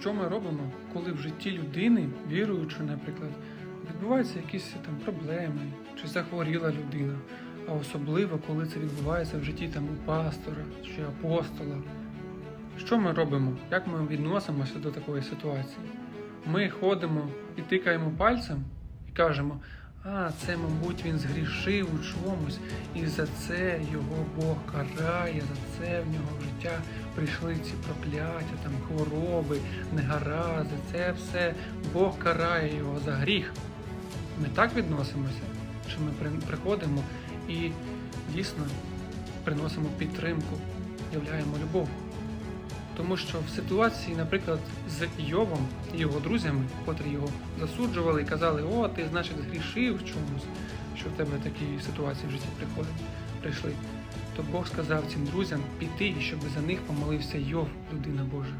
Що ми робимо, коли в житті людини, віруючи, наприклад, відбуваються якісь там проблеми, чи захворіла людина, а особливо, коли це відбувається в житті там у пастора чи апостола. Що ми робимо? Як ми відносимося до такої ситуації? Ми ходимо і тикаємо пальцем і кажемо, а, це, мабуть, він згрішив у чомусь, і за це його Бог карає, за це в нього в життя прийшли ці прокляття, там хвороби, негаразди, це все Бог карає його за гріх. Ми так відносимося, що ми приходимо і дійсно приносимо підтримку, являємо любов. Тому що в ситуації, наприклад, з Йовом і його друзями, котрі його засуджували і казали, о, ти, значить, згрішив чомусь, що в тебе такі ситуації в житті приходять, прийшли, то Бог сказав цим друзям піти, щоб за них помолився Йов, людина Божа.